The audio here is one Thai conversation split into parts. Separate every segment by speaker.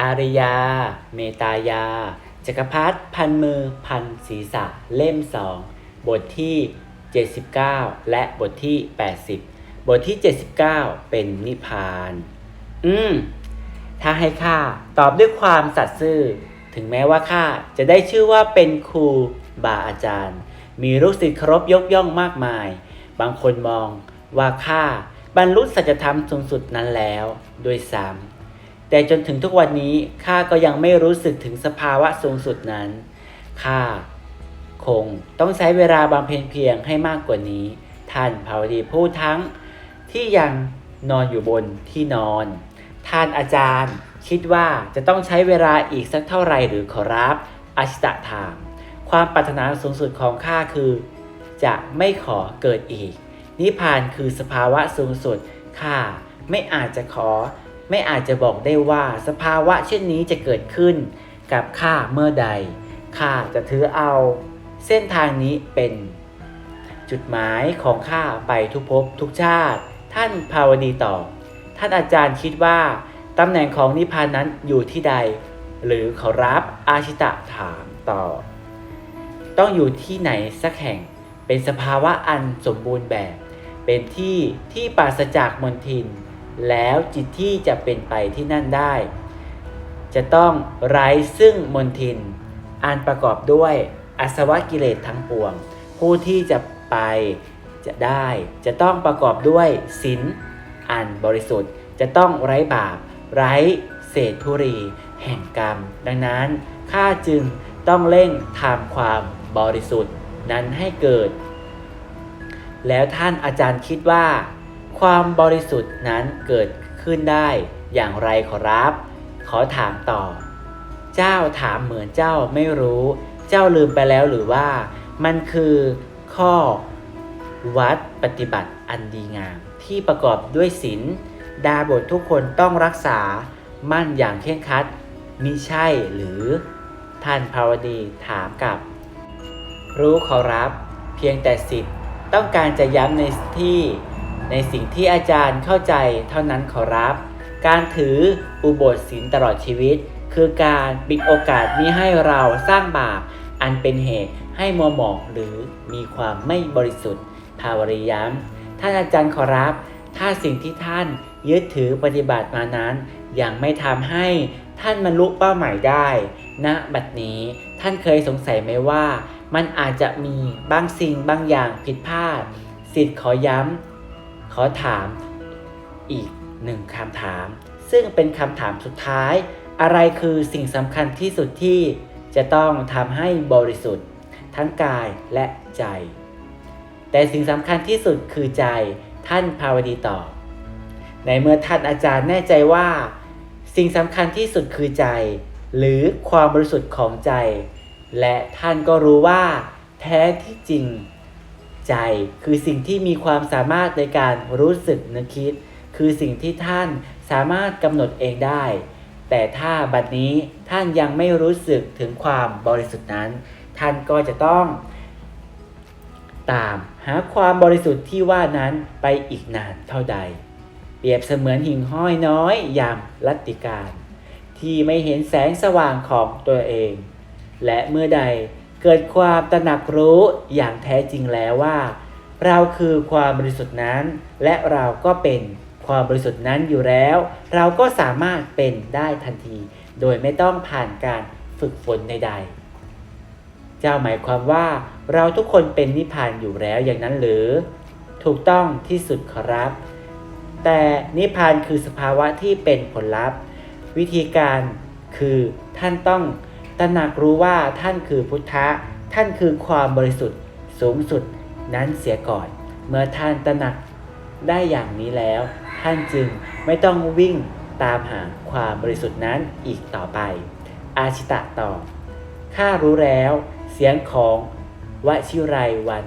Speaker 1: อาริยา เมตายา จักรพรรดิพันมือพันศีรษะเล่มสองบทที่ 79 และบทที่ 80 บทที่ 79 เป็นนิพพาน อืม ถ้าให้ข้าตอบด้วยความสัตย์ซื่อ ถึงแม้ว่าข้าจะได้ชื่อว่าเป็นครูบาอาจารย์ มีลูกศิษย์เคารพยกย่องมากมาย บางคนมองว่าข้าบรรลุสัจธรรมสูงสุดนั้นแล้ว ด้วยซ้ำ แต่จนถึงทุกวันนี้ข้าก็ยังไม่รู้สึกถึงสภาวะสูงสุดนั้นข้าคงต้องใช้เวลาบำเพ็ญเพียงให้มากกว่านี้ ท่านภาวดีพูดทั้งที่ยังนอนอยู่บนที่นอน ท่านอาจารย์คิดว่าจะต้องใช้เวลาอีกสักเท่าไหร่หรือขอรับอาชิตะถาม ความปรารถนาสูงสุดของข้าคือ จะไม่ขอเกิดอีก นิพพานคือสภาวะสูงสุดข้าไม่อาจจะขอ ไม่อาจจะบอกได้ว่าสภาวะเช่นนี้จะเกิดขึ้นกับข้าเมื่อใดข้าจะถือเอาเส้นทางนี้เป็นจุดหมายของข้าไปทุกภพทุกชาติ ท่านภาวดีตอบท่านอาจารย์คิดว่าตำแหน่งของนิพพานนั้นอยู่ที่ใด หรือขอรับอาชิตะถามต่อ ต้องอยู่ที่ไหนสักแห่งเป็นสภาวะอันสมบูรณ์แบบ เป็นที่ที่ปราศจากมนทิน แล้วจิตที่จะเป็นไปที่นั่นได้ จะต้องไร้ซึ่งมนทิน อันประกอบด้วยอาสวะกิเลสทั้งปวง ผู้ที่จะไปจะได้ จะต้องประกอบด้วยศีลอันบริสุทธิ์ จะต้องไร้บาป ไร้เศษธุรี แห่งกรรม ดังนั้นข้าจึงต้องเร่งทำความบริสุทธิ์นั้นให้เกิด แล้วท่านอาจารย์คิดว่า ความบริสุทธิ์นั้นเกิดขึ้นได้อย่างไรขอรับ ขอถามต่อ เจ้าถามเหมือนเจ้าไม่รู้ เจ้าลืมไปแล้วหรือว่า มันคือข้อวัดปฏิบัติอันดีงามที่ประกอบด้วยศีลดาบททุกคนต้องรักษามั่นอย่างเคร่งครัดมิใช่หรือท่านภาวดีถามกับ รู้ขอรับ เพียงแต่สิทธิ์ต้องการจะย้ำในที่ ในสิ่งที่อาจารย์เข้าใจเท่านั้นขอรับ การถืออุโบสถศีลตลอดชีวิต คือการปิดโอกาสมิให้เราสร้างบาปอันเป็นเหตุให้มัวหมองหรือมีความไม่บริสุทธิ์ภาวริย้ำท่านอาจารย์ขอรับ ถ้าสิ่งที่ท่านยึดถือปฏิบัติมานั้น ยังไม่ทำให้ท่านบรรลุเป้าหมายได้ณบัดนี้ท่านเคยสงสัยไหมว่า มันอาจจะมีบางสิ่งบางอย่างผิดพลาด สิทธิ์ขอย้ำ ขอถามอีกหนึ่งคำถาม ซึ่งเป็นคำถามสุดท้าย อะไรคือสิ่งสำคัญที่สุดที่จะต้องทำให้บริสุทธิ์ ทั้งกายและใจ แต่สิ่งสำคัญที่สุดคือใจท่านภาวดีตอบในเมื่อท่านอาจารย์แน่ใจว่า สิ่งสำคัญที่สุดคือใจ หรือความบริสุทธิ์ของใจ และท่านก็รู้ว่า แท้ที่จริง ใจ คือสิ่งที่มีความสามารถในการรู้สึกนึกคิด คือสิ่งที่ท่านสามารถกำหนดเองได้ แต่ถ้าบัดนี้ท่านยังไม่รู้สึกถึงความบริสุทธิ์นั้น ท่านก็จะต้อง ตามหาความบริสุทธิ์ที่ว่านั้นไปอีกนานเท่าใด เปรียบเสมือนหิ่งห้อยน้อยยามลัตติการ ที่ไม่เห็นแสงสว่างของตัวเอง และเมื่อใด เกิดความตระหนักรู้อย่างแท้จริงแล้วว่า เราคือความบริสุทธิ์นั้น และเราก็เป็นความบริสุทธิ์นั้นอยู่แล้ว เราก็สามารถเป็นได้ทันที โดยไม่ต้องผ่านการฝึกฝนใดๆ เจ้าหมายความว่าเราทุกคนเป็นนิพพานอยู่แล้วอย่างนั้นหรือ ถูกต้องที่สุดขอรับ แต่นิพพานคือสภาวะที่เป็นผลลัพธ์ วิธีการคือท่านต้อง ตระหนักรู้ว่าท่านคือพุทธะ ท่านคือความบริสุทธิ์สูงสุดนั้นเสียก่อน เมื่อท่านตระหนักได้อย่างนี้แล้ว ท่านจึงไม่ต้องวิ่งตามหาความบริสุทธิ์นั้นอีกต่อไป อาชิตะตอบข้ารู้แล้ว เสียงของวชิไรวัน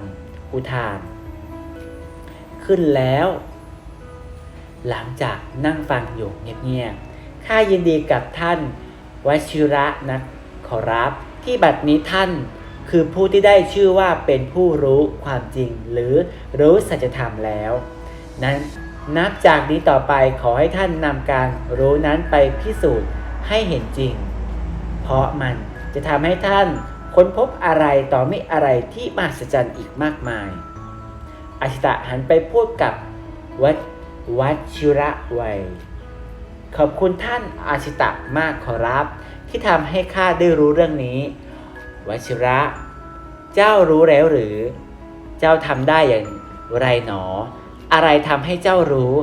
Speaker 1: อุทาน ขึ้นแล้ว หลังจากนั่งฟังอยู่เงียบๆข้ายินดีกับท่านวชิระนะข อรับ ที่บัดนี้ท่านคือผู้ที่ได้ชื่อว่าเป็นผู้รู้ความจริง หรือรู้สัจธรรมแล้ว นั้นนับจากนี้ต่อไปขอให้ท่านนำการรู้นั้นไปพิสูจน์ให้เห็นจริง เพราะมันจะทำให้ท่านค้นพบอะไรต่อไม่อะไรที่มหัศจรรย์อีกมากมายอาชิตะหันไปพูดกับวัดวัชิระไวยขอบคุณท่านอาชิตะมากขอรับ ที่ทำให้ข้าได้รู้เรื่องนี้ วชิระ เจ้ารู้แล้วหรือ เจ้าทำได้อย่างไรหนอ อะไรทำให้เจ้ารู้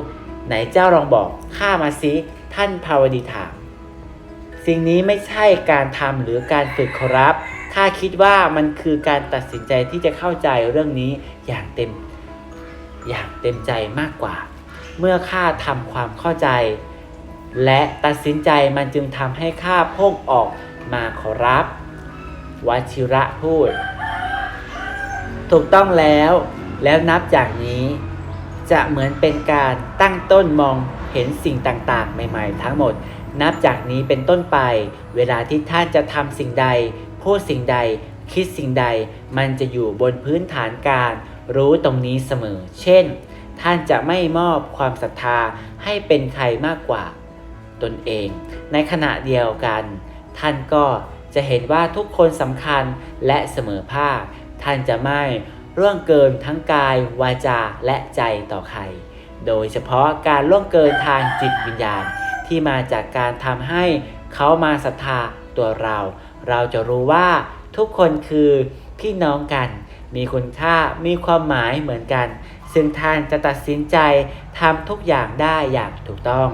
Speaker 1: ไหนเจ้าลองบอกข้ามาสิท่านภาวดีถาม สิ่งนี้ไม่ใช่การทำหรือการฝึกขอรับข้าคิดว่ามันคือการตัดสินใจที่จะเข้าใจเรื่องนี้อย่างเต็ม อย่างเต็มใจมากกว่า เมื่อข้าทำความเข้าใจ และตัดสินใจมันจึงทำให้ข้าพ่งออกมาขอรับวชิระพูด ถูกต้องแล้วแล้วนับจากนี้ จะเหมือนเป็นการตั้งต้นมองเห็นสิ่งต่างๆ ใหม่ๆ ทั้งหมด นับจากนี้เป็นต้นไป เวลาที่ท่านจะทำสิ่งใดพูดสิ่งใด คิดสิ่งใด มันจะอยู่บนพื้นฐานการ รู้ตรงนี้เสมอ เช่น ท่านจะไม่มอบความศรัทธาให้เป็นใครมากกว่า ตนเอง ในขณะเดียวกัน ท่านก็จะเห็นว่าทุกคนสำคัญและเสมอภาค ท่านจะไม่ร่วงเกินทั้งกาย วาจาและใจต่อใคร โดยเฉพาะการล่วงเกินทางจิตวิญญาณ ที่มาจากการทำให้เขามาศรัทธาตัวเรา เราจะรู้ว่าทุกคนคือพี่น้องกัน มีคุณค่ามีความหมายเหมือนกัน ซึ่งท่านจะตัดสินใจทำทุกอย่างได้อย่างถูกต้อง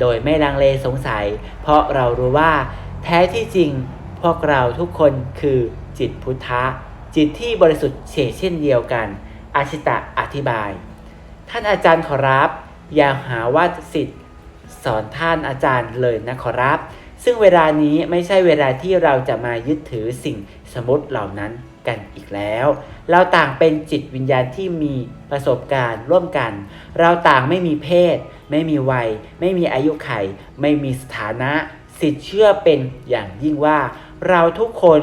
Speaker 1: โดยไม่ลังเลสงสัย เพราะเรารู้ว่า แท้ที่จริงพวกเราทุกคนคือจิตพุทธะ จิตที่บริสุทธิ์เฉเช่นเดียวกันอาชิตะอธิบาย ท่านอาจารย์ขอรับ อย่าหาว่าสิทธิ์สอนท่านอาจารย์เลยนะขอรับ ซึ่งเวลานี้ไม่ใช่เวลาที่เราจะมายึดถือสิ่งสมมติเหล่านั้น กันอีกแล้ว เราต่างเป็นจิตวิญญาณที่มีประสบการณ์ร่วมกัน เราต่างไม่มีเพศ ไม่มีวัย ไม่มีอายุไข ไม่มีสถานะ สิทธิ์เชื่อเป็นอย่างยิ่งว่า เราทุกคน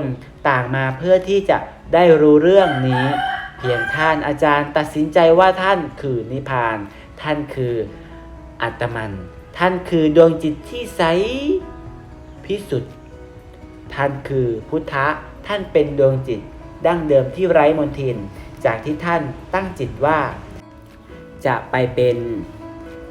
Speaker 1: ต่างมาเพื่อที่จะได้รู้เรื่องนี้ เพียงท่านอาจารย์ตัดสินใจว่าท่านคือนิพพาน ท่านคืออัตมัน ท่านคือดวงจิตที่ใสพิสุทธิ์ท่านคือพุทธะ ท่านเป็นดวงจิต ดั้งเดิมที่ไร้มนทิน จากที่ท่านตั้งจิตว่า จะไปเป็น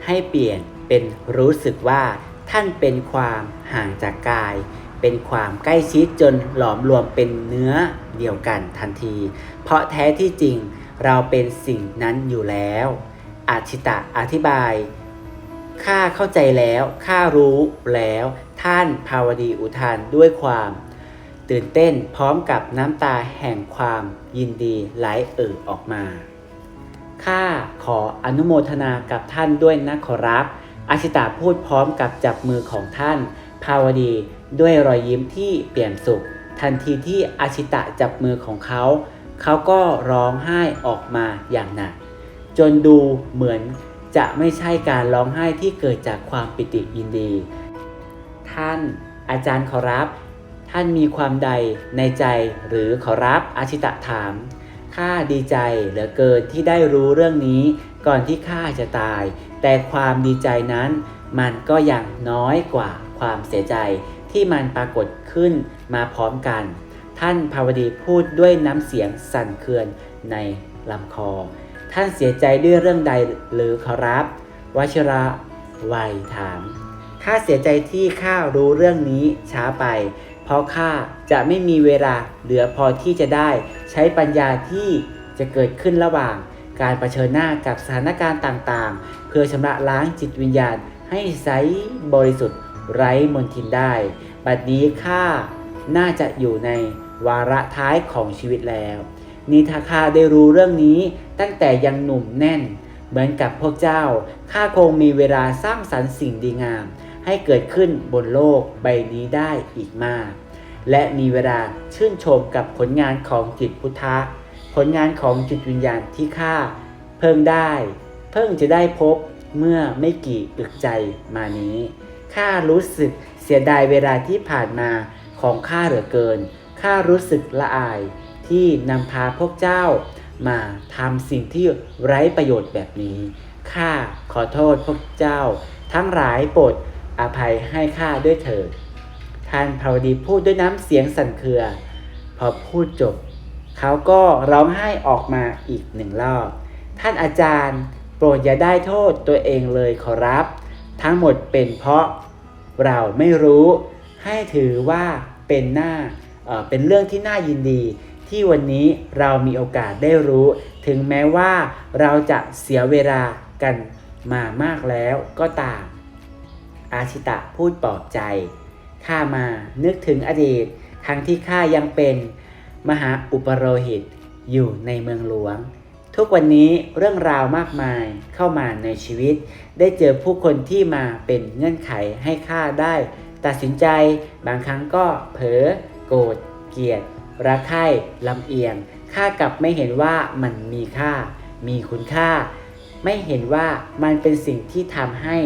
Speaker 1: ให้เปลี่ยนเป็นรู้สึกว่าท่านเป็นความห่างจากกาย เป็นความใกล้ชิดจนหลอมรวมเป็นเนื้อเดียวกันทันที เพราะแท้ที่จริงเราเป็นสิ่งนั้นอยู่แล้วอาชิตะอธิบายข้าเข้าใจแล้วข้ารู้แล้ว ท่านภาวดีอุทานด้วยความ ตื่นเต้นพร้อมกับน้ำตาแห่งความยินดีไหลเอ่อออกมา ข้าขออนุโมทนากับท่านด้วยนะขอรับ อาชิตาพูดพร้อมกับจับมือของท่าน ภาวดีด้วยรอยยิ้มที่เปลี่ยนสุข ทันทีที่อาชิตะจับมือของเขา เขาก็ร้องไห้ออกมาอย่างหนัก จนดูเหมือนจะไม่ใช่การร้องไห้ที่เกิดจากความปิติยินดี ท่านอาจารย์ขอรับ ท่านมีความใดในใจหรือขอรับอาชิตะถาม ข้าดีใจเหลือเกินที่ได้รู้เรื่องนี้ก่อนที่ข้าจะตาย แต่ความดีใจนั้นมันก็ยังน้อยกว่าความเสียใจที่มันปรากฏขึ้นมาพร้อมกัน ท่านภาวดีพูดด้วยน้ำเสียงสั่นเครือนในลำคอ ท่านเสียใจด้วยเรื่องใดหรือขอรับวชิระวัยถาม ข้าเสียใจที่ข้ารู้เรื่องนี้ช้าไป ราะข้าจะไม่มีเวลาเหลือพอที่จะได้ ใช้ปัญญาที่จะเกิดขึ้นระหว่าง การรเผชิญหน้ากับสถานการณ์ต่างๆ เพื่อชำระล้างจิตวิญญาณให้ใสบริสุทธิ์ไร้มนทินได้ บัดนี้ข้าน่าจะอยู่ในวาระท้ายของชีวิตแล้ว นี่ถ้าข้าได้รู้เรื่องนี้ตั้งแต่ยังหนุ่มแน่น เหมือนกับพวกเจ้าข้าคงมีเวลาสร้างสรรค์สิ่งดีงาม ให้เกิดขึ้นบนโลกใบนี้ได้อีกมาก และมีเวลาชื่นชมกับผลงานของจิตพุทธะ ผลงานของจิตวิญญาณที่ข้าเพิ่งได้ เพิ่งจะได้พบเมื่อไม่กี่อึกใจมานี้ข้ารู้สึกเสียดายเวลาที่ผ่านมาของข้าเหลือเกินข้ารู้สึกละอายที่นำพาพวกเจ้ามาทำสิ่งที่ไร้ประโยชน์แบบนี้ข้าขอโทษพวกเจ้า ทั้งหลายโปรด อภัยให้ข้าด้วยเถิด ท่านภาวดีพูดด้วยน้ำเสียงสั่นเครือ พอพูดจบ เขาก็ร้องไห้ออกมาอีกหนึ่งรอบ ท่านอาจารย์ โปรดอย่าได้โทษตัวเองเลยขอรับ ทั้งหมดเป็นเพราะเราไม่รู้ ให้ถือว่าเป็นหน้าเเป็นเรื่องที่น่ายินดี ที่วันนี้เรามีโอกาสได้รู้ ถึงแม้ว่าเราจะเสียเวลากันมามากแล้วก็ตาม อาชิตะพูดปลอบใจ ข้ามานึกถึงอดีตครั้งที่ข้ายังเป็นมหาอุปโรหิตอยู่ในเมืองหลวง ทุกวันนี้เรื่องราวมากมายเข้ามาในชีวิต ได้เจอผู้คนที่มาเป็นเงื่อนไขให้ข้าได้ ตัดสินใจบางครั้งก็เผลอโกรธเกลียดรักใคร่ลำเอียงข้ากลับไม่เห็นว่ามันมีค่า มีคุณค่า ไม่เห็นว่ามันเป็นสิ่งที่ทำให้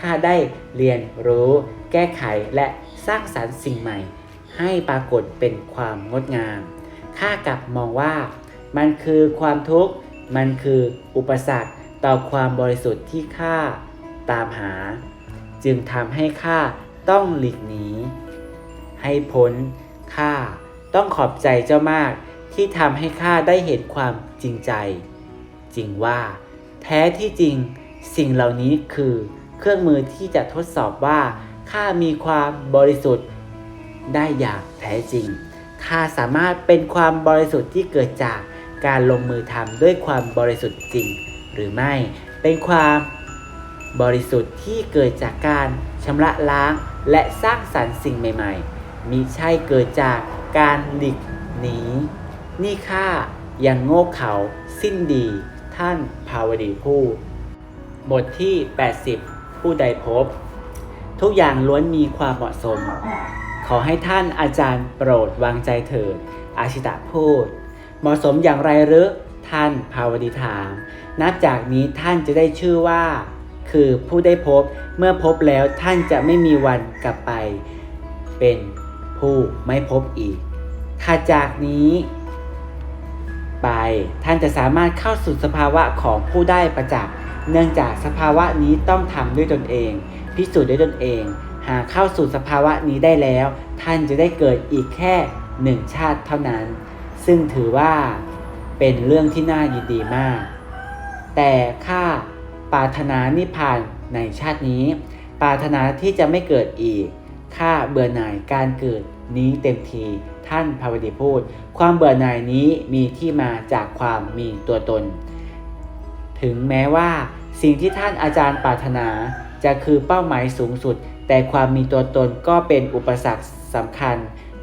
Speaker 1: ข้าได้เรียนรู้ แก้ไขและสร้างสรรค์สิ่งใหม่ ให้ปรากฏเป็นความงดงาม ข้ากลับมองว่า มันคือความทุกข์ มันคืออุปสรรคต่อความบริสุทธิ์ที่ข้าตามหา จึงทำให้ข้าต้องหลีกหนี ให้พ้นข้าต้องขอบใจเจ้ามากที่ทำให้ข้าได้เห็นความจริงใจ จริงว่า แท้ที่จริงสิ่งเหล่านี้คือ เครื่องมือที่จะทดสอบว่าข้ามีความบริสุทธิ์ได้อย่างแท้จริงข้าสามารถเป็นความบริสุทธิ์ที่เกิดจากการลงมือทำด้วยความบริสุทธิ์จริง หรือไม่ เป็นความบริสุทธิ์ที่เกิดจากการชำระล้างและสร้างสรรค์สิ่งใหม่ๆ มิใช่เกิดจากการหลีกหนี นี่ข้ายังโง่เขาสิ้นดี ท่านภาวดีพูดบทที่ 80 ผู้ใดพบ ทุกอย่างล้วนมีความเหมาะสม ขอให้ท่านอาจารย์โปรดวางใจเถิด อาชิตะพูด เหมาะสมอย่างไรหรือท่านภาวดีถาม นับจากนี้ท่านจะได้ชื่อว่า คือผู้ได้พบเมื่อพบแล้วท่านจะไม่มีวันกลับไป เป็นผู้ไม่พบอีกถ้าจากนี้ ไปท่านจะสามารถเข้าสู่สภาวะของผู้ได้ประจักษ์ เนื่องจากสภาวะนี้ต้องทำด้วยตนเอง พิสูจน์ด้วยตนเอง หากเข้าสู่สภาวะนี้ได้แล้ว ท่านจะได้เกิดอีกแค่หนึ่งชาติเท่านั้น ซึ่งถือว่าเป็นเรื่องที่น่ายินดีมาก แต่ข้าปรารถนานิพพานในชาตินี้ปรารถนาที่จะไม่เกิดอีกข้าเบื่อหน่ายการเกิดนี้เต็มทีท่านภาวดีพูด ความเบื่อหน่ายนี้มีที่มาจากความมีตัวตน ถึงแม้ว่า สิ่งที่ท่านอาจารย์ปรารถนาจะคือเป้าหมายสูงสุด แต่ความมีตัวตนก็เป็นอุปสรรคสำคัญ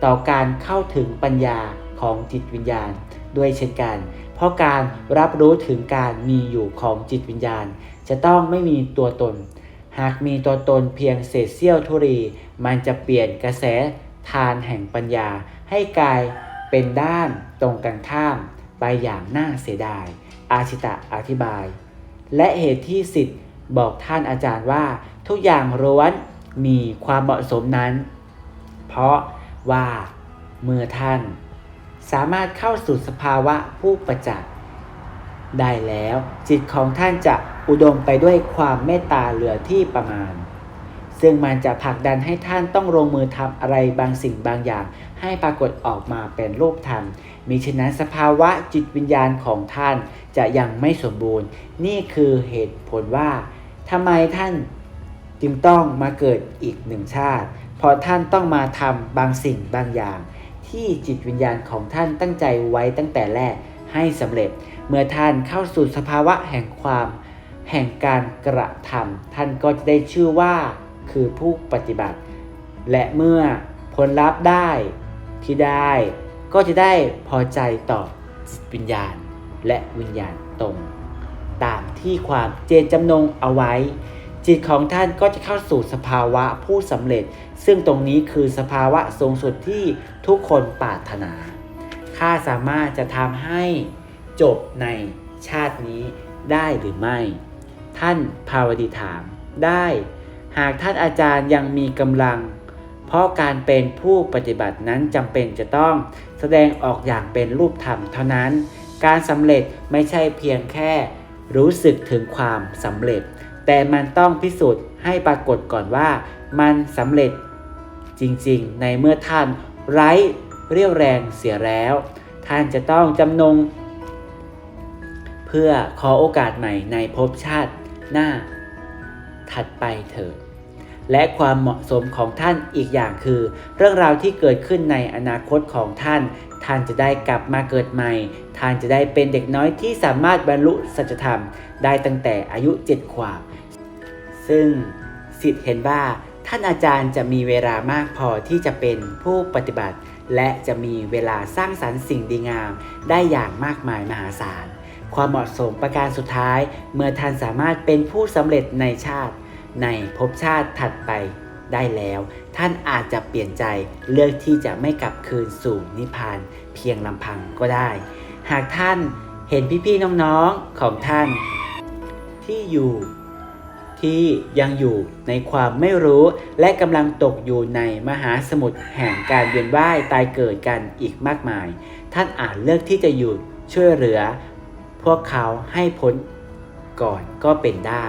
Speaker 1: ต่อการเข้าถึงปัญญาของจิตวิญญาณ ด้วยเช่นกัน เพราะการรับรู้ถึงการมีอยู่ของจิตวิญญาณ จะต้องไม่มีตัวตน หากมีตัวตนเพียงเศษเสี้ยวธุรี มันจะเปลี่ยนกระแสทานแห่งปัญญา ให้กลายเป็นด้านตรงกันข้าม ไปอย่างน่าเสียดาย อาชิตะอธิบาย และเหตุที่สิทธิ์บอกท่านอาจารย์ว่า ทุกอย่างล้วนมีความเหมาะสมนั้น เพราะว่าเมื่อท่าน สามารถเข้าสู่สภาวะผู้ประจักษ์ได้แล้ว จิตของท่านจะอุดมไปด้วยความเมตตาเหลือที่ประมาณ ซึ่งมันจะผลักดันให้ท่านต้องลงมือทำอะไรบางสิ่งบางอย่าง ให้ปรากฏออกมาเป็นรูปธรรมมิฉะนั้นสภาวะจิตวิญญาณของท่าน จะยังไม่สมบูรณ์ นี่คือเหตุผลว่าทำไมท่านจึงต้องมาเกิดอีกหนึ่งชาติ เพราะท่านต้องมาทำบางสิ่งบางอย่าง ที่จิตวิญญาณของท่านตั้งใจไว้ตั้งแต่แรกให้สำเร็จ เมื่อท่านเข้าสู่สภาวะแห่งความแห่งการกระทำท่านก็จะได้ชื่อว่าคือผู้ปฏิบัติ และเมื่อผลลัพธ์ได้ที่ได้ก็จะได้พอใจต่อจิตวิญญาณ และวิญญาณตรง ตามที่ความเจตจำนงเอาไว้ จิตของท่านก็จะเข้าสู่สภาวะผู้สำเร็จ ซึ่งตรงนี้คือสภาวะสูงสุดที่ทุกคนปรารถนา ข้าสามารถจะทำให้จบในชาตินี้ได้หรือไม่ ท่านภาวดีถามได้ หากท่านอาจารย์ยังมีกำลัง เพราะการเป็นผู้ปฏิบัตินั้นจำเป็นจะต้องแสดงออกอย่างเป็นรูปธรรมเท่านั้น การสำเร็จไม่ใช่เพียงแค่ รู้สึกถึงความสำเร็จ แต่มันต้องพิสูจน์ให้ปรากฏก่อนว่า มันสำเร็จจริงๆ ในเมื่อท่านไร้เรี่ยวแรงเสียแล้ว ท่านจะต้องจำนง เพื่อขอโอกาสใหม่ในภพชาติหน้า ถัดไปเถิดและความเหมาะสมของท่านอีกอย่างคือ เรื่องราวที่เกิดขึ้นในอนาคตของท่าน ท่านจะได้กลับมาเกิดใหม่ ท่านจะได้เป็นเด็กน้อยที่สามารถบรรลุสัจธรรม ได้ตั้งแต่อายุเจ็ดขวบ ซึ่งสิทธิ์เห็นว่าท่านอาจารย์จะมีเวลามากพอที่จะเป็นผู้ปฏิบัติ และจะมีเวลาสร้างสรรค์สิ่งดีงาม ได้อย่างมากมายมหาศาล ความเหมาะสมประการสุดท้าย เมื่อท่านสามารถเป็นผู้สำเร็จในชาติ ในภพชาติถัดไป ได้แล้ว ท่านอาจจะเปลี่ยนใจเลือกที่จะไม่กลับคืนสู่นิพพานเพียงลำพังก็ได้ หากท่านเห็นพี่ๆน้องๆของท่าน ที่อยู่ที่ยังอยู่ในความไม่รู้และกำลังตกอยู่ในมหาสมุทรแห่งการเวียนว่ายตายเกิดกันอีกมากมาย ท่านอาจเลือกที่จะอยู่ช่วยเหลือ พวกเขาให้พ้นก่อนก็เป็นได้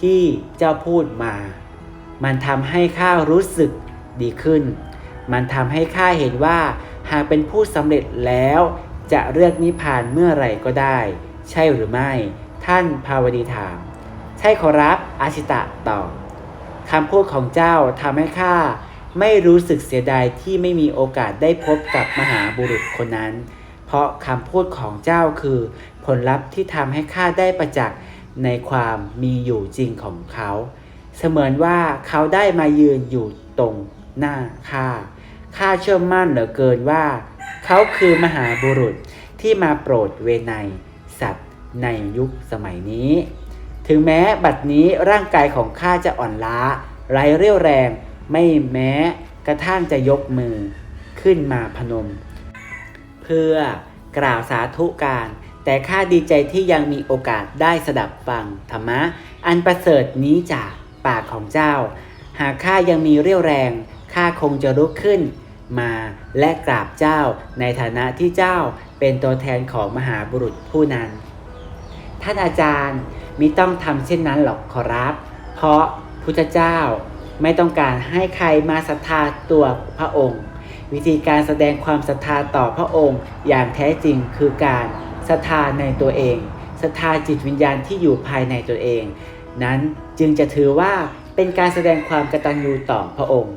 Speaker 1: ที่เจ้าพูดมา มันทำให้ข้ารู้สึกดีขึ้น มันทำให้ข้าเห็นว่า หากเป็นผู้สำเร็จแล้วจะเลือกนิพพานเมื่อไหร่ก็ได้ ใช่หรือไม่ ท่านภาวดีถาม ใช่ขอรับอาชิตะตอบคำพูดของเจ้าทำให้ข้าไม่รู้สึกเสียดายที่ไม่มีโอกาสได้พบกับมหาบุรุษคนนั้น เพราะคำพูดของเจ้าคือ ผลลัพธ์ที่ทำให้ข้าได้ประจักษ์ในความมีอยู่จริงของเขา เสมือนว่าเขาได้มายืนอยู่ตรงหน้าข้าข้าเชื่อมั่นเหลือเกินว่า เขาคือมหาบุรุษที่มาโปรดเวไนยสัตว์ในยุคสมัยนี้ ถึงแม้บัดนี้ร่างกายของข้าจะอ่อนล้า ไร้เรี่ยวแรง ไม่แม้กระทั่งจะยกมือขึ้นมาพนม เพื่อกล่าวสาธุการ แต่ข้าดีใจที่ยังมีโอกาสได้สดับฟังธรรมะ อันประเสริฐนี้จาก ปากของเจ้า หากข้ายังมีเรี่ยวแรงข้าคงจะลุกขึ้นมาและกราบเจ้าในฐานะที่เจ้าเป็นตัวแทนของมหาบุรุษผู้นั้น ท่านอาจารย์มิต้องทำเช่นนั้นหรอกขอรับ เพราะพุทธเจ้าไม่ต้องการให้ใครมาศรัทธาตัวพระองค์ วิธีการแสดงความศรัทธาต่อพระองค์อย่างแท้จริงคือการศรัทธาในตัวเองศรัทธาจิตวิญญาณที่อยู่ภายในตัวเอง นั้น จึงจะถือว่าเป็นการแสดงความกตัญญูต่อพระองค์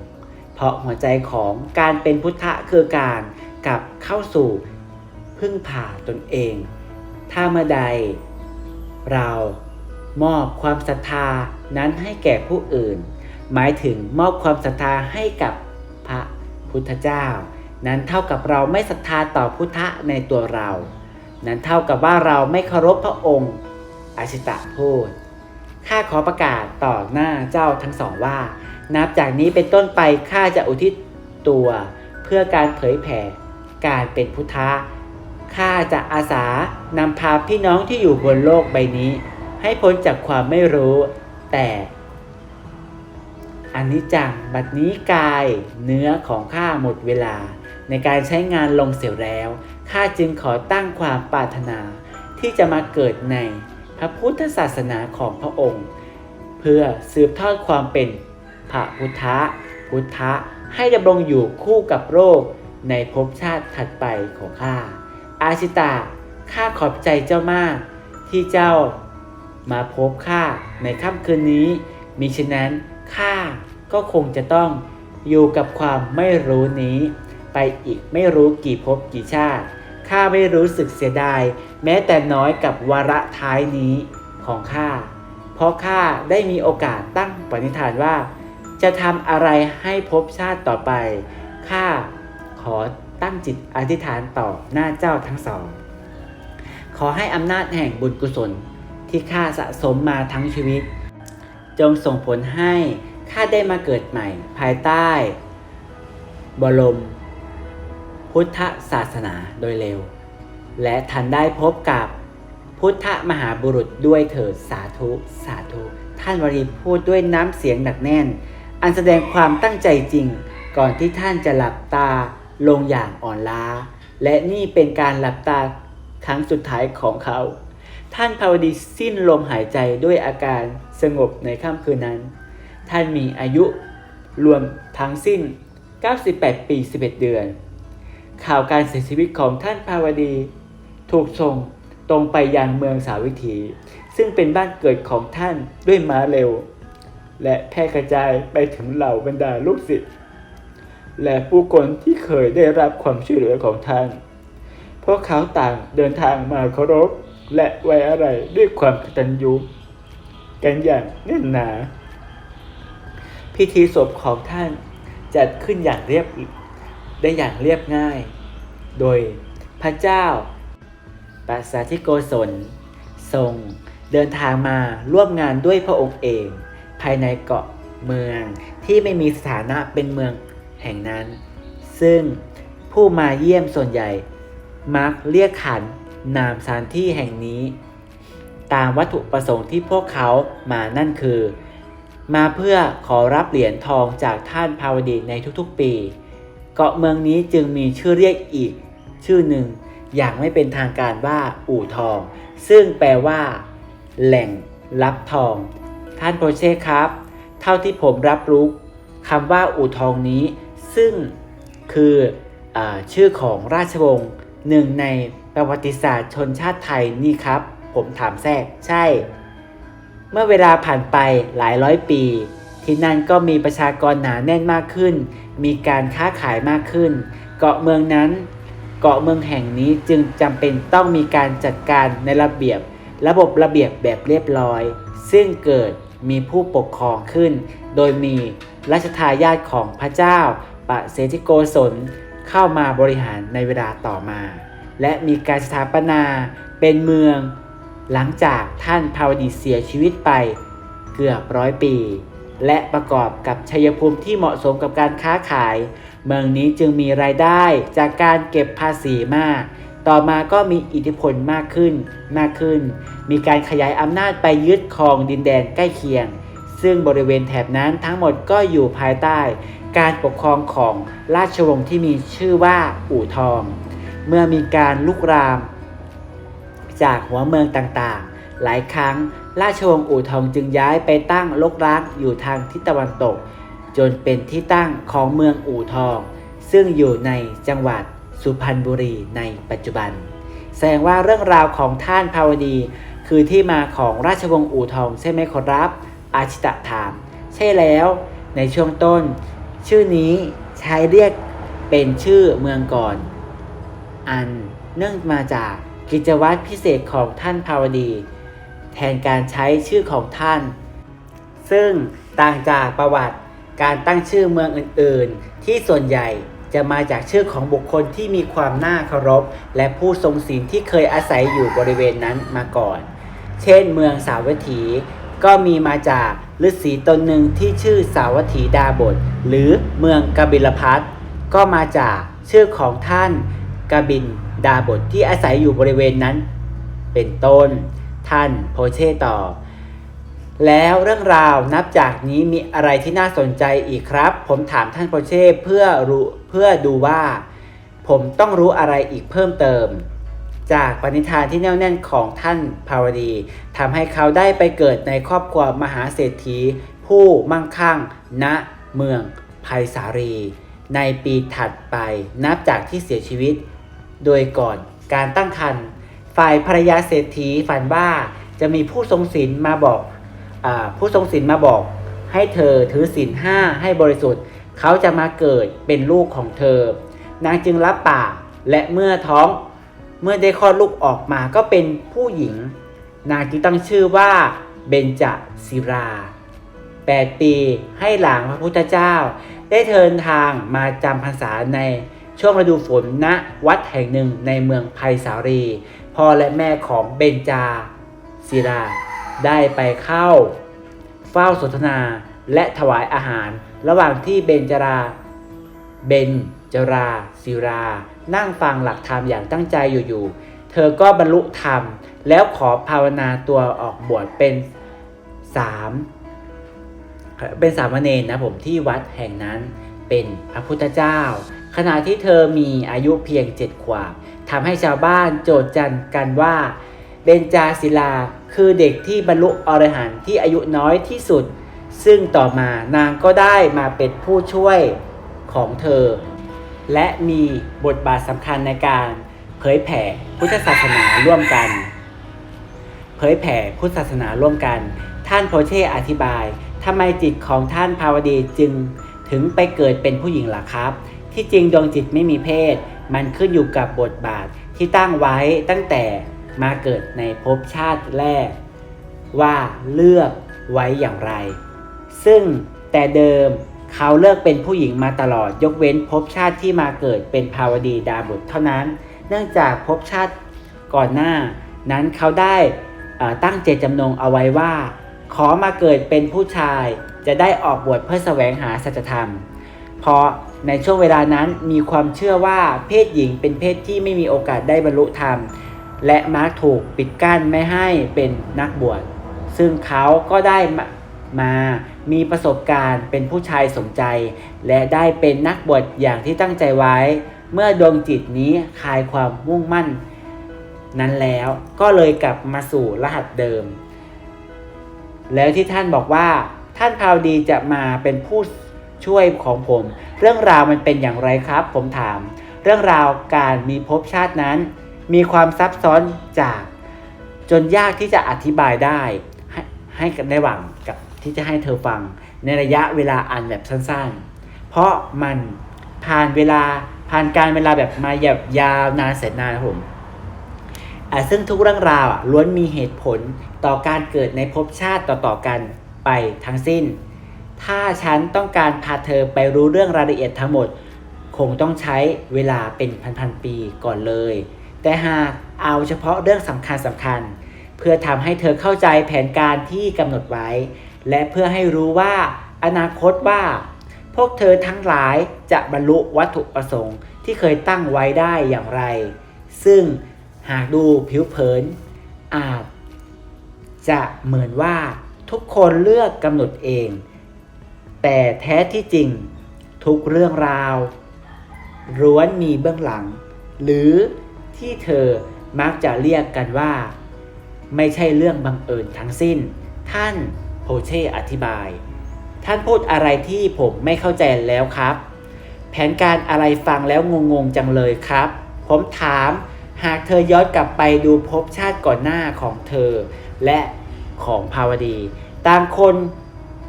Speaker 1: เพราะหัวใจของการเป็นพุทธะคือการกลับเข้าสู่พึ่งผ่าตนเอง ถ้าเมื่อใด เรามอบความศรัทธานั้นให้แก่ผู้อื่น หมายถึงมอบความศรัทธาให้กับพระพุทธเจ้า นั้นเท่ากับเราไม่ศรัทธาต่อพุทธะในตัวเรา นั้นเท่ากับว่าเราไม่เคารพพระองค์อาชิตะพูด ข้าขอประกาศต่อหน้าเจ้าทั้งสองว่า นับจากนี้เป็นต้นไปข้าจะอุทิศตัวเพื่อการเผยแผ่การเป็นพุทธะข้าจะอาสานำพาพี่น้องที่อยู่บนโลกใบนี้ ให้พ้นจากความไม่รู้ แต่อันนี้จังบัดนี้กายเนื้อของข้าหมดเวลา ในการใช้งานลงเสียแล้วข้าจึงขอตั้งความปรารถนาที่จะมาเกิดใน พระพุทธศาสนาของพระองค์ เพื่อสืบทอดความเป็นพระพุทธะพุทธะให้ดำรงอยู่คู่กับโลกในภพชาติถัดไปของข้า อาชิตาข้าขอบใจเจ้ามาก ที่เจ้ามาพบข้าในค่ำคืนนี้ มิฉะนั้นข้าก็คงจะต้องอยู่กับความไม่รู้นี้ ไปอีกไม่รู้กี่ภพกี่ชาติข้าไม่รู้สึกเสียดาย แม้แต่น้อยกับวาระท้ายนี้ของข้า เพราะข้าได้มีโอกาสตั้งปณิธานว่า จะทำอะไรให้ภพชาติต่อไป ข้าขอตั้งจิตอธิษฐานต่อหน้าเจ้าทั้งสอง ขอให้อำนาจแห่งบุญกุศลที่ข้าสะสมมาทั้งชีวิต จงส่งผลให้ข้าได้มาเกิดใหม่ ภายใต้ บรม พุทธศาสนาโดยเร็ว และทันได้พบกับพุทธมหาบุรุษด้วยเถิดสาธุสาธุ ท่านวรีพูดด้วยน้ำเสียงหนักแน่น อันแสดงความตั้งใจจริง ก่อนที่ท่านจะหลับตาลงอย่างอ่อนล้า และนี่เป็นการหลับตาครั้งสุดท้ายของเขา ท่านภาวดีสิ้นลมหายใจด้วยอาการสงบในค่ำคืนนั้น ท่านมีอายุรวมทั้งสิ้น 98 ปี 11 เดือน ข่าวการเสียชีวิตของท่านภาวดี ถูกส่งตรงไปยังเมืองสาวิถี ซึ่งเป็นบ้านเกิดของท่านด้วยม้าเร็ว และแพร่กระจายไปถึงเหล่าบรรดาลูกศิษย์และผู้คนที่เคยได้รับความช่วยเหลือของท่าน พวกเขาต่างเดินทางมาเคารพและไว้อะไรด้วยความกตัญญูกันอย่างแน่นหนา พิธีศพของท่านจัดขึ้นอย่างเรียบได้อย่างเรียบง่าย โดยพระเจ้า ปราสาธิโกศล ทรง เดินทางมาร่วมงานด้วยพระองค์เอง ภายในเกาะเมืองที่ไม่มีสถานะเป็นเมืองแห่งนั้น ซึ่งผู้มาเยี่ยมส่วนใหญ่ มักเรียกขันนามสถานที่แห่งนี้ ตามวัตถุประสงค์ที่พวกเขามานั่นคือ มาเพื่อขอรับเหรียญทองจากท่านภาวดีในทุกๆปี เกาะเมืองนี้จึงมีชื่อเรียกอีก ชื่อหนึ่ง อย่างไม่เป็นทางการว่าอู่ทอง ซึ่งแปลว่า แหล่งรับทอง ท่านโปรเช่ครับ เท่าที่ผมรับรู้คำว่าอู่ทองนี้ ซึ่งคืออชื่อของราชวงศ์หนึ่งในประวัติศาสตร์ชนชาติไทยนี่ครับ ผมถามแทรกใช่ เมื่อเวลาผ่านไปหลายร้อยปี ที่นั่นก็มีประชากรหนาแน่นมากขึ้น มีการค้าขายมากขึ้น เกาะเมืองนั้น เกาะเมืองแห่งนี้จึงจำเป็นต้องมีการจัดการในระเบียบ ระบบระเบียบแบบเรียบร้อย ซึ่งเกิดมีผู้ปกครองขึ้น โดยมีรัชทายาทของพระเจ้าปะเสธิโกศลเข้ามาบริหารในเวลาต่อมา และมีการสถาปนาเป็นเมือง หลังจากท่านภาวดีเสียชีวิตไปเกือบร้อยปี และประกอบกับชัยภูมิที่เหมาะสมกับการค้าขาย เมืองนี้จึงมีรายได้จากการเก็บภาษีมาก ต่อมาก็มีอิทธิพลมากขึ้นมากขึ้น มีการขยายอำนาจไปยึดครองดินแดนใกล้เคียง ซึ่งบริเวณแถบนั้นทั้งหมดก็อยู่ภายใต้ การปกครองของราชวงศ์ที่มีชื่อว่าอู่ทอง เมื่อมีการลุกราม จากหัวเมืองต่างๆ หลายครั้งราชวงศ์อู่ทองจึงย้ายไปตั้งลกรักอยู่ทางทิศตะวันตก จนเป็นที่ตั้งของเมืองอู่ทอง ซึ่งอยู่ในจังหวัดสุพรรณบุรีในปัจจุบัน แสดงว่าเรื่องราวของท่านภาวดี คือที่มาของราชวงศ์อู่ทองใช่ไหมขอรับอาชิตะถาม ใช่แล้วในช่วงต้น ชื่อนี้ใช้เรียกเป็นชื่อเมืองก่อน อันเนื่องมาจากกิจวัตรพิเศษของท่านภาวดี แทนการใช้ชื่อของท่าน ซึ่งต่างจากประวัติ การตั้งชื่อเมืองอื่นๆ ที่ส่วนใหญ่จะมาจากชื่อของบุคคลที่มีความน่าเคารพ และผู้ทรงศีลที่เคยอาศัยอยู่บริเวณนั้นมาก่อน เช่นเมืองสาวัตถี ก็มีมาจากฤาษีตนหนึ่งที่ชื่อสาวัตถีดาบท หรือเมืองกบิลพัทก็มาจากชื่อของท่านกบินดาบทที่อาศัยอยู่บริเวณนั้น เป็นต้น ท่านโพเช่ตอบ แล้วเรื่องราวนับจากนี้มีอะไรที่น่าสนใจอีกครับ ผมถามท่านโพเช่เพื่อรู้เพื่อดูว่า ผมต้องรู้อะไรอีกเพิ่มเติม จากปณิธานที่แน่วแน่นของท่านภาวดีทำให้เขาได้ไปเกิดในครอบครัวมหาเศรษฐี ผู้มั่งคั่ง ณเมืองไผ่สารี ในปีถัดไปนับจากที่เสียชีวิต โดยก่อนการตั้งครรภ์ฝ่ายภรรยาเศรษฐีฝันว่าจะมีผู้ทรงศีลมาบอก ผู้ทรงศีลมาบอกให้เธอถือศีลห้าให้บริสุทธิ์ เขาจะมาเกิดเป็นลูกของเธอ นางจึงรับปากและเมื่อท้องเมื่อได้คลอดลูกออกมาก็เป็นผู้หญิง นางจึงตั้งชื่อว่าเบญจศิรา 8 ปีให้หลังพระพุทธเจ้า ได้เดินทางมาจำพรรษาในช่วงฤดูฝนณวัดแห่งหนึ่งในเมืองไผ่สารีพ่อและแม่ของเบญจาศิรา ได้ไปเข้า เฝ้าสนทนาและถวายอาหาร ระหว่างที่เบญจราเบนจราศิรา นั่งฟังหลักธรรมอย่างตั้งใจอยู่ๆ เธอก็บรรลุธรรม แล้วขอภาวนาตัวออกบวชเป็นสามเป็นสามเณรนะผมที่วัดแห่งนั้นเป็นพระพุทธเจ้า ขณะที่เธอมีอายุเพียงเจ็ดขวบทำให้ชาวบ้านโจทจันกันว่า เบญจาศิลา คือเด็กที่บรรลุอรหันต์ที่อายุน้อยที่สุด ซึ่งต่อมานางก็ได้มาเป็นผู้ช่วยของเธอ และมีบทบาทสำคัญในการเผยแผ่พุทธศาสนาร่วมกัน เผยแผ่พุทธศาสนาร่วมกัน ท่านโพเช่อธิบายทำไมจิตของท่านภาวดีจึงถึงไปเกิดเป็นผู้หญิงล่ะครับ ที่จริงดวงจิตไม่มีเพศ มันขึ้นอยู่กับบทบาทที่ตั้งไว้ตั้งแต่ มาเกิดในภพชาติแรก ว่าเลือกไว้อย่างไร ซึ่งแต่เดิมเขาเลือกเป็นผู้หญิงมาตลอดยกเว้นภพชาติที่มาเกิดเป็นภาวดีดาบุตรเท่านั้น เนื่องจากภพชาติก่อนหน้า นั้นเขาได้ตั้งเจตจำนงเอาไว้ว่า ขอมาเกิดเป็นผู้ชายจะได้ออกบวชเพื่อแสวงหาสัจธรรม เพราะในช่วงเวลานั้นมีความเชื่อว่าเพศหญิงเป็นเพศที่ไม่มีโอกาสได้บรรลุธรรม และมักถูกปิดกั้นไม่ให้เป็นนักบวช ซึ่งเขาก็ได้มามามีประสบการณ์เป็นผู้ชายสมใจ และได้เป็นนักบวชอย่างที่ตั้งใจไว้ เมื่อดวงจิตนี้คลายความมุ่งมั่น นั้นแล้วก็เลยกลับมาสู่รหัสเดิม แล้วที่ท่านบอกว่า ท่านพาวดีจะมาเป็นผู้ช่วยของผม เรื่องราวมันเป็นอย่างไรครับ ผมถาม เรื่องราวการมีภพชาตินั้น มีความซับซ้อนจาก จนยากที่จะอธิบายได้ให้ใหกันในระหว่างกับที่จะให้เธอฟังในระยะเวลาอันแบบสั้นๆ เพราะมันผ่านเวลาผ่านการเวลาแบบมาแบบยาวนานแสนนานครับผมซึ่งทุกเรื่องราวอะล้วนมีเหตุผลต่อการเกิดในภพชาติต่อๆกันไปทั้งสิ้น ถ้าฉันต้องการพาเธอไปรู้เรื่องรายละเอียดทั้งหมด คงต้องใช้เวลาเป็นพันๆปีก่อนเลย แต่หากเอาเฉพาะเรื่องสำคัญสำคัญ เพื่อทำให้เธอเข้าใจแผนการที่กำหนดไว้ และเพื่อให้รู้ว่าอนาคตว่า พวกเธอทั้งหลายจะบรรลุวัตถุประสงค์ที่เคยตั้งไว้ได้อย่างไร ซึ่งหากดูผิวเผิน อาจ จะเหมือนว่าทุกคนเลือกกำหนดเอง แต่แท้ที่จริง ทุกเรื่องราวล้วนมีเบื้องหลัง หรือ ที่เธอมักจะเรียกกันว่า ไม่ใช่เรื่องบังเอิญทั้งสิ้น ท่านโพเช่อธิบาย ท่านพูดอะไรที่ผมไม่เข้าใจแล้วครับ แผนการอะไรฟังแล้วงงๆจังเลยครับ ผมถามหากเธอย้อนกลับไปดูภพชาติก่อนหน้าของเธอ และของภาวดี ต่างคน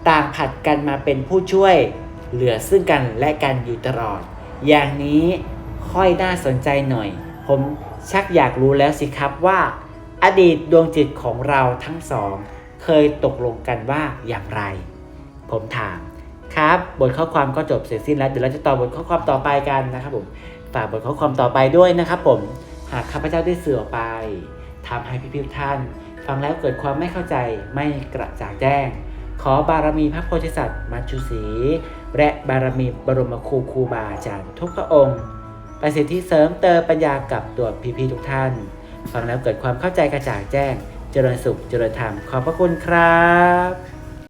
Speaker 1: ต่างผัดกันมาเป็นผู้ช่วย เหลือซึ่งกันและกันอยู่ตลอด อย่างนี้ค่อยน่าสนใจหน่อย ผมชักอยากรู้แล้วสิครับว่า อดีตดวงจิตของเราทั้งสอง เคยตกลงกันว่าอย่างไร ผมถามครับ บทข้อความก็จบเสร็จสิ้นแล้วเดี๋ยวเราจะต่อบทข้อความต่อไปกันนะครับผมฝากบทข้อความต่อไปด้วยนะครับผมหากข้าพเจ้าได้เสื่อออกไปทำให้พี่ๆทุกท่าน ฟังแล้วเกิดความไม่เข้าใจไม่กระจ่างแจ้ง ขอบารมีพระโพธิสัตว์มัจจุศรีและบารมีบรมครูครูบาอาจารย์ทุกพระองค์ ประสิทธิเสริมเติมปัญญากับตัวพี่ๆทุกท่าน ฟังแล้วเกิดความเข้าใจกระจ่างแจ้ง เจริญสุขเจริญธรรม ขอบพระคุณครับ